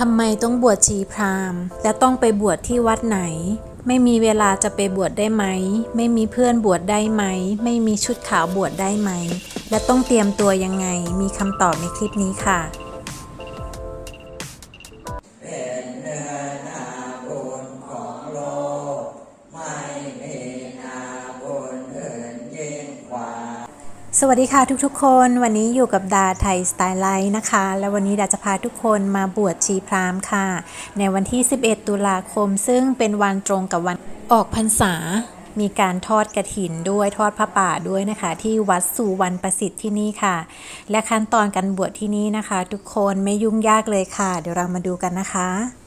ทำไมต้องบวชชีพราหมณ์ และต้องไปบวชที่วัดไหน ไม่มีเวลาจะไปบวชได้ไหม ไม่มีเพื่อนบวชได้ไหม ไม่มีชุดขาวบวชได้ไหม และต้องเตรียมตัวยังไง มีคำตอบในคลิปนี้ค่ะ สวัสดีค่ะทุกๆ คนวันนี้อยู่กับดาไทยสไตล์ไลท์นะคะ และวันนี้ดาจะพาทุกคนมาบวชชีพราหมณ์ค่ะ ในวันที่ 11 ตุลาคม ซึ่งเป็นวันตรงกับวันออกพรรษา มีการทอดกระถินด้วยทอดพระป่าด้วยนะคะ ที่วัดสุวรรณประสิทธิ์ที่นี่ค่ะ และขั้นตอนการบวชที่นี่นะคะ ทุกคนไม่ยุ่งยากเลยค่ะ เดี๋ยวเรามาดูกันนะคะ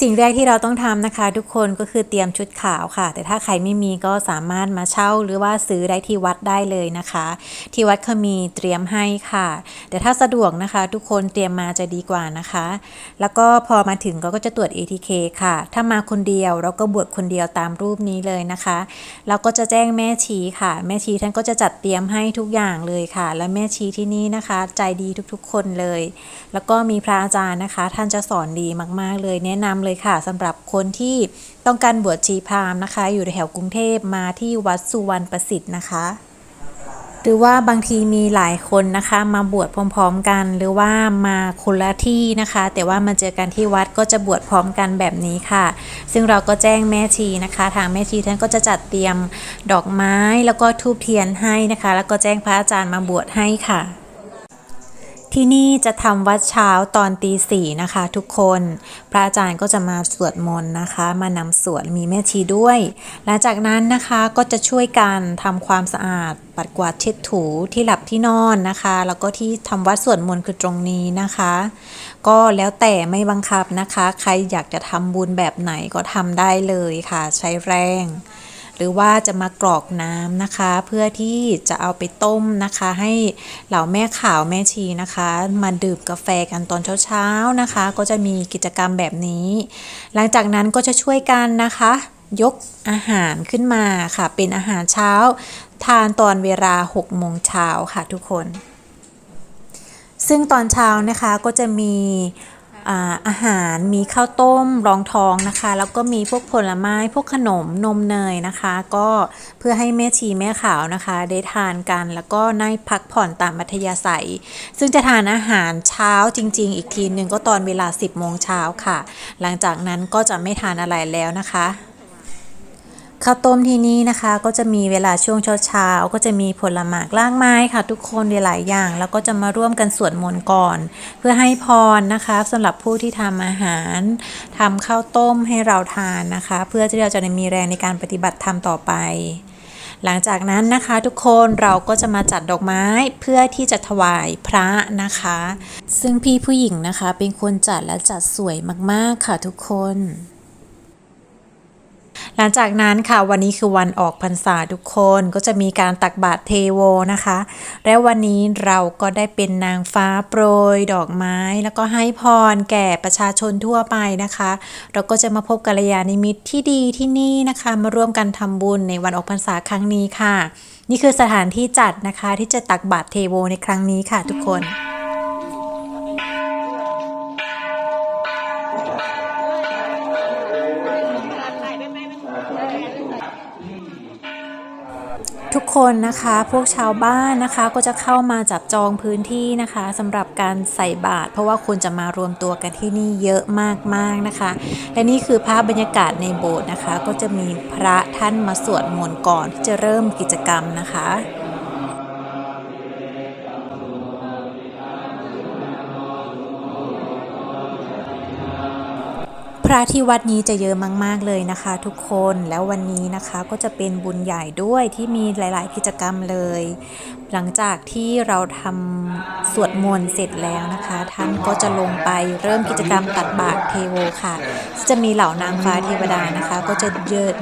สิ่งแรกที่เราต้องทำนะคะ ทุกคนก็คือเตรียมชุดขาวค่ะ แต่ถ้าใครไม่มีก็สามารถมาเช่าหรือว่าซื้อได้ที่วัดได้เลยนะคะ ที่วัดเขามีเตรียมให้ค่ะ แต่ถ้าสะดวกนะคะ ทุกคนเตรียมมาจะดีกว่านะคะ แล้วก็พอมาถึงก็จะตรวจ ATK ค่ะ ถ้ามาคนเดียวเราก็บวชคนเดียวตามรูปนี้เลยนะคะเราก็จะแจ้งแม่ชีค่ะ แม่ชีท่านก็จะจัดเตรียมให้ทุกอย่างเลยค่ะ และแม่ชีที่นี่นะคะ ใจดีทุกๆคนเลย แล้วก็มีพระอาจารย์นะคะ ท่านจะสอนดีมากๆเลยแนะนำเลยค่ะสำหรับคนที่ต้องการบวชชีพราหมณ์นะคะ อยู่แถวกรุงเทพมาที่วัดสุวรรณประสิทธิ์นะคะหรือว่าบางทีมีหลายคนนะคะมาบวชพร้อมๆกัน หรือว่ามาคนละที่นะคะ แต่ว่ามาเจอกันที่วัดก็จะบวชพร้อมกันแบบนี้ค่ะ ซึ่งเราก็แจ้งแม่ชีนะคะ ทางแม่ชีท่านก็จะจัดเตรียมดอกไม้แล้วก็ทูบเทียนให้นะคะ แล้วก็แจ้งพระอาจารย์มาบวชให้ค่ะ ที่นี่จะทำวัดเช้าตอนตีสี่นะคะทุกคน พระอาจารย์ก็จะมาสวดมนต์นะคะ มานำสวดมีแม่ชีด้วย หลังจากนั้นนะคะก็จะช่วยกันทำความสะอาด ปัดกวาดเช็ดถูที่หลับที่นอนนะคะ แล้วก็ที่ทำวัดสวดมนต์คือตรงนี้นะคะ ก็แล้วแต่ไม่บังคับนะคะ ใครอยากจะทำบุญแบบไหนก็ทำได้เลยค่ะ ใช้แรง รือว่าจะมากรอกน้ำนะคะ เพื่อที่จะเอาไปต้มนะคะ ให้เหล่าแม่ขาวแม่ชีนะคะ มาดื่มกาแฟกันตอนเช้าๆนะคะ ก็จะมีกิจกรรมแบบนี้ หลังจากนั้นก็จะช่วยกันนะคะ ยกอาหารขึ้นมาค่ะ เป็นอาหารเช้า ทานตอนเวลา6โมงเช้าค่ะทุกคน ซึ่งตอนเช้านะคะก็จะมี อาอาหารมีข้าวต้มรองท้องนะคะ แล้วก็มีพวกผลไม้พวกขนมนมเนยนะคะ ก็เพื่อให้แม่ชีแม่ขาวนะคะ ได้ทานกันแล้วก็ได้พักผ่อนตามมัธยาศัย ซึ่งจะทานอาหารเช้าจริง ๆ อีกทีหนึ่งก็ตอนเวลา 10โมงเช้าค่ะ หลังจากนั้นก็จะไม่ทานอะไรแล้วนะคะ ข้าวต้มที่นี่นะคะก็จะมีเวลาช่วงเช้าๆก็จะมีผลไม้ลากไม้ค่ะ ทุกคนหลายๆอย่าง แล้วก็จะมาร่วมกันสวดมนต์ก่อน เพื่อให้พรนะคะสำหรับผู้ที่ทำอาหารทำข้าวต้มให้เราทานนะคะ เพื่อที่เราจะได้มีแรงในการปฏิบัติธรรมต่อไป หลังจากนั้นนะคะทุกคนเราก็จะมาจัดดอกไม้เพื่อที่จะถวายพระนะคะ ซึ่งพี่ผู้หญิงนะคะเป็นคนจัดและจัดสวยมากๆค่ะทุกคน หลังจากนั้นค่ะวันนี้คือวันออกพรรษาทุกคนก็จะมีการตักบาตรเทโวนะคะ และวันนี้เราก็ได้เป็นนางฟ้าโปรยดอกไม้ แล้วก็ให้พรแก่ประชาชนทั่วไปนะคะ เราก็จะมาพบกัลยาณมิตรที่ดีที่นี่นะคะ มาร่วมกันทำบุญในวันออกพรรษาครั้งนี้ค่ะ นี่คือสถานที่จัดนะคะที่จะตักบาตรเทโวในครั้งนี้ค่ะทุกคน ทุกคนนะคะ พวกชาวบ้านนะคะ ก็จะเข้ามาจับจองพื้นที่นะคะสำหรับการใส่บาตรเพราะว่าคนจะมารวมตัวกันที่นี่เยอะมากๆนะคะ และนี่คือภาพบรรยากาศในโบสถ์นะคะ ก็จะมีพระท่านมาสวดมนต์ก่อนที่จะเริ่มกิจกรรมนะคะ ระที่วัดนี้จะเยอะมาก ๆ เลยนะคะ ทุกคนแล้ววันนี้นะคะก็จะเป็นบุญใหญ่ด้วยที่มีหลาย ๆ กิจกรรมเลย หลังจากที่เราทำ สวดมนต์เสร็จแล้วนะคะ ท่านก็จะลงไปเริ่มกิจกรรมตัดบาตรเทโวค่ะ จะมีเหล่านางฟ้าเทวดานะคะ ก็จะ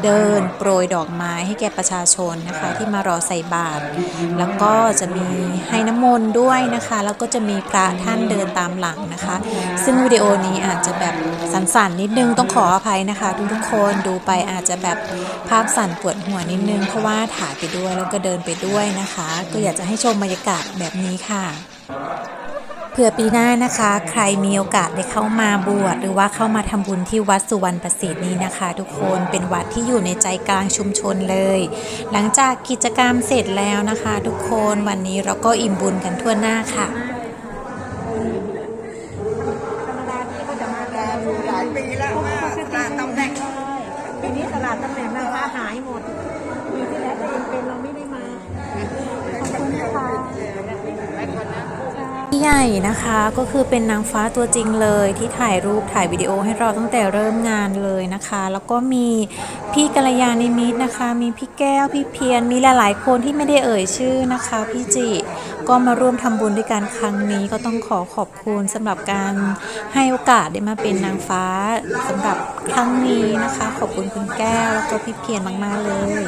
เดินโปรยดอกไม้ให้แก่ประชาชนนะคะ ที่มารอใส่บาตรแล้วก็จะมีให้น้ำมนต์ด้วยนะคะ แล้วก็จะมีพระท่านเดินตามหลังนะคะ ซึ่งวิดีโอนี้อาจจะแบบสั่นๆนิดนึงต้องขออภัยนะคะ ทุกๆคนดูไปอาจจะแบบภาพสั่นปวดหัวนิดนึง เพราะว่าถ่ายไปด้วยแล้วก็เดินไปด้วยนะคะ ก็อยากจะให้ชมบรรยากาศแบบนี้ค่ะ เผื่อปีหน้านะคะ ใครมีโอกาสได้เข้ามาบวชหรือว่าเข้ามาทำบุญที่วัดสุวรรณประสิทธิ์นี้นะคะ ทุกคนเป็นวัดที่อยู่ในใจกลางชุมชนเลย หลังจากกิจกรรมเสร็จแล้วนะคะ ทุกคนวันนี้เราก็อิ่มบุญกันทั่วหน้าค่ะธรรมดาที่ก็จะมาหลายปีแล้วว่าตลาดตำแหน่งปีนี้ตลาดตำแหน่งนะคะหายหมดปีที่แล้วก็ยังเป็นเราไม่ ใหญ่นะคะก็คือเป็นนางฟ้าตัวจริงเลยที่ถ่ายรูปถ่ายวิดีโอให้เราตั้งแต่เริ่มงานเลยนะคะ แล้วก็มีพี่กัลยาณิมิตรนะคะ มีพี่แก้วพี่เพียรมีหลายๆคนที่ไม่ได้เอ่ยชื่อนะคะพี่จิก็มาร่วมทำบุญด้วยกันครั้งนี้ก็ต้องขอขอบคุณสำหรับการให้โอกาสได้มาเป็นนางฟ้าสำหรับครั้งนี้นะคะ ขอบคุณคุณแก้วแล้วก็พี่เพียรมากๆเลย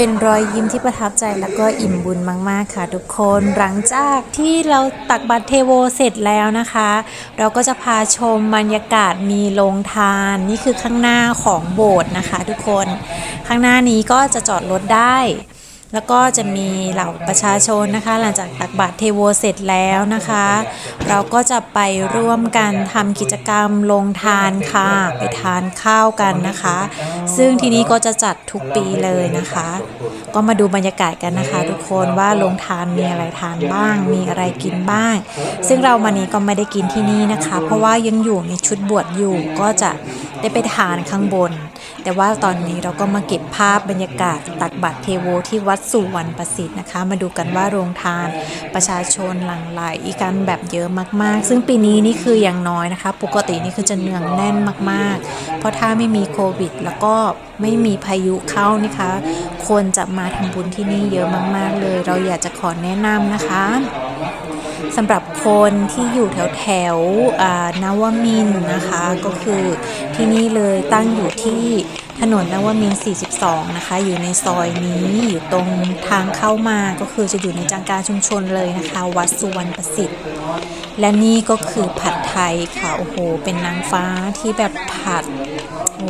เป็นรอยยิ้มที่ประทับใจแล้วก็อิ่มบุญมาก ๆ ค่ะทุกคนหลังจากที่เราตักบาตรเทโวเสร็จแล้วนะคะ เราก็จะพาชมบรรยากาศมีโรงทาน นี่คือข้างหน้าของโบสถ์นะคะ ทุกคนข้างหน้านี้ก็จะจอดรถได้ แล้วก็จะมีเหล่าประชาชนนะคะ หลังจากตักบาตรเทโวเสร็จแล้วนะคะ เราก็จะไปร่วมกันทำกิจกรรมลงทานค่ะ ไปทานข้าวกันนะคะ ซึ่งที่นี้ก็จะจัดทุกปีเลยนะคะ ก็มาดูบรรยากาศกันนะคะ ทุกคนว่าลงทานมีอะไรทานบ้าง มีอะไรกินบ้าง ซึ่งเราวันนี้ก็ไม่ได้กินที่นี่นะคะ เพราะว่ายังอยู่ในชุดบวชอยู่ก็จะได้ไปทานข้างบน แต่ว่าตอนนี้เราก็มาเก็บภาพบรรยากาศตักบัตรเทโวที่วัดสุวรรณประสิทธิ์นะคะ มาดูกันว่าโรงทานประชาชนหลั่งไหลกันแบบเยอะมากๆ ซึ่งปีนี้นี่คืออย่างน้อยนะคะ ปกตินี่คือจะเนืองแน่นมากๆ เพราะถ้าไม่มีโควิด แล้วก็ไม่มีพายุเข้านะคะ คนจะมาทำบุญที่นี่เยอะมาก ๆ เลย เราอยากจะขอแนะนำนะคะ สำหรับคนที่อยู่แถวแถวๆอ่านวมินนะคะ ก็คือที่นี่เลยตั้งอยู่ที่ถนนนวมิน 42 นะคะ อยู่ในซอยนี้อยู่ตรงทางเข้ามาก็คือจะอยู่ในจังการชุมชนเลยนะคะ วัดสุวรรณประสิทธิ์ และนี่ก็คือผัดไทยค่ะ โอ้โห เป็นนางฟ้าที่แบบผัด โอ้โห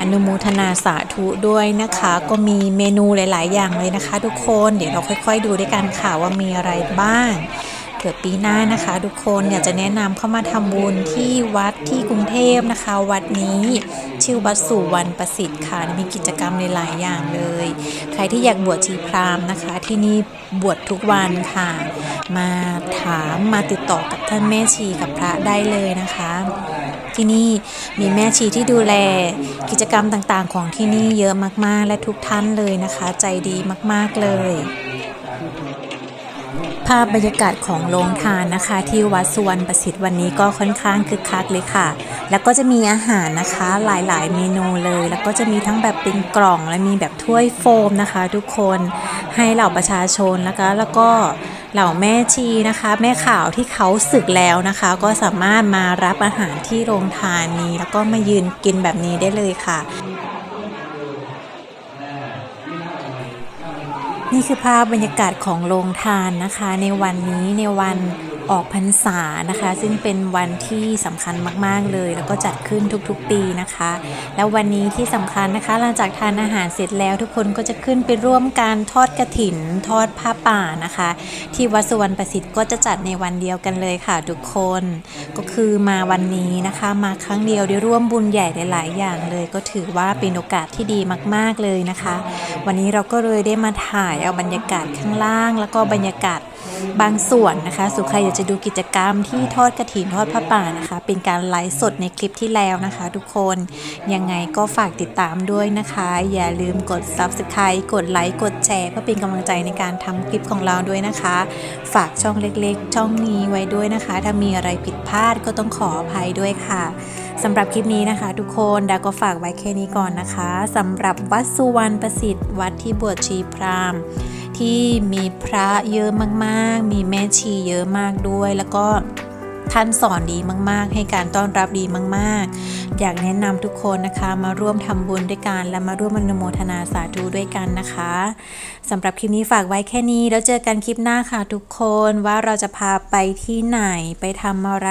อนุโมทนาสาธุด้วยนะคะ ก็มีเมนูหลาย ๆ อย่างเลยนะคะ ทุกคนเดี๋ยวเราค่อย ๆ ดูด้วยกันค่ะว่ามีอะไรบ้าง เผื่อปีหน้านะคะ ทุกคนอยากจะแนะนำเข้ามาทำบุญที่วัดที่กรุงเทพนะคะ วัดนี้ชื่อวัดสุวรรณประสิทธิ์ค่ะ มีกิจกรรมหลายๆอย่างเลย ใครที่อยากบวชชีพราหมณ์นะคะ ที่นี่บวชทุกวันค่ะ มาถามมาติดต่อกับท่านแม่ชีกับพระได้เลยนะคะ ที่นี่มีแม่ชีที่ดูแลกิจกรรมต่างๆ ของที่นี่เยอะมากๆ และทุกท่านเลยนะคะ ใจดีมากๆเลย ภาพบรรยากาศของโรงทานนะคะ ที่วัดสุวรรณประสิทธิ์วันนี้ก็ค่อนข้างคึกคักเลยค่ะ แล้วก็จะมีอาหารนะคะหลายๆ เมนูเลย แล้วก็จะมีทั้งแบบเป็นกล่องและมีแบบถ้วยโฟมนะคะ ทุกคนให้เหล่าประชาชนนะคะ แล้วก็เหล่าแม่ชีนะคะ แม่ข่าวที่เขาศึกแล้วนะคะ ก็สามารถมารับอาหารที่โรงทานนี้ แล้วก็มายืนกินแบบนี้ได้เลยค่ะ นี่คือภาพบรรยากาศของโรงทานนะคะ ในวันนี้ในวัน ออกพรรษานะคะ ซึ่งเป็นวันที่สำคัญมากๆเลย แล้วก็จัดขึ้นทุกๆปีนะคะ แล้ววันนี้ที่สำคัญนะคะ หลังจากทานอาหารเสร็จแล้ว ทุกคนก็จะขึ้นไปร่วมการทอดกระถิน ทอดผ้าป่านะคะ ที่วัดสุวรรณประสิทธิ์ก็จะจัดในวันเดียวกันเลยค่ะทุกคน ก็คือมาวันนี้นะคะ มาครั้งเดียวได้ร่วมบุญใหญ่หลาย ๆ อย่างเลย ก็ถือว่าเป็นโอกาสที่ดีมาก ๆเลยนะคะ วันนี้เราก็เลยได้มาถ่ายเอาบรรยากาศข้างล่าง แล้วก็บรรยากาศ บางส่วนนะคะสุใครอยากจะดูกิจกรรมที่ทอดกระถินทอดผ้าป่านะคะ เป็นการไลฟ์สดในคลิปที่แล้วนะคะ ทุกคนยังไงก็ฝากติดตามด้วยนะคะ อย่าลืมกด subscribe กดไลค์กดแชร์เพื่อเป็นกำลังใจในการทำคลิปของเราด้วยนะคะ ฝากช่องเล็กๆ ช่องนี้ไว้ด้วยนะคะ ถ้ามีอะไรผิดพลาดก็ต้องขออภัยด้วยค่ะสำหรับคลิปนี้นะคะ ทุกคนดาก็ฝากไว้แค่นี้ก่อนนะคะสำหรับวัดสุวรรณประสิทธิ์ วัดที่บวชชีพราหมณ์ ที่มีพระเยอะมากๆ มีแม่ชีเยอะมากด้วย แล้วก็ท่านสอนดีมาก ๆ ให้การต้อนรับดีมาก ๆ อยากแนะนำทุกคนนะคะมาร่วมทำบุญด้วยกันและมาร่วมอนุโมทนาสาธุด้วยกันนะคะสำหรับคลิปนี้ฝากไว้แค่นี้ แล้วเจอกันคลิปหน้าค่ะทุกคนว่าเราจะพาไปที่ไหนไปทำอะไร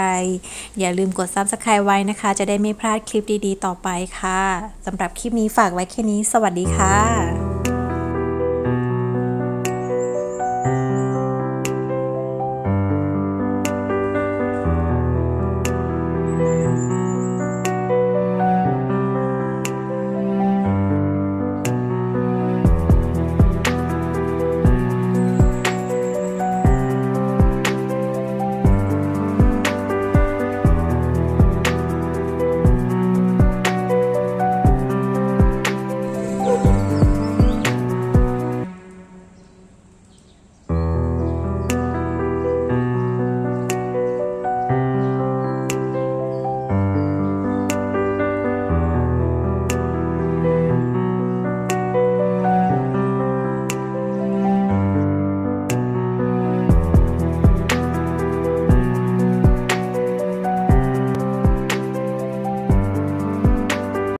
อย่าลืมกด subscribe ไว้นะคะ จะได้ไม่พลาดคลิปดี ๆ ต่อไปค่ะสำหรับคลิปนี้ฝากไว้แค่นี้ สวัสดีค่ะ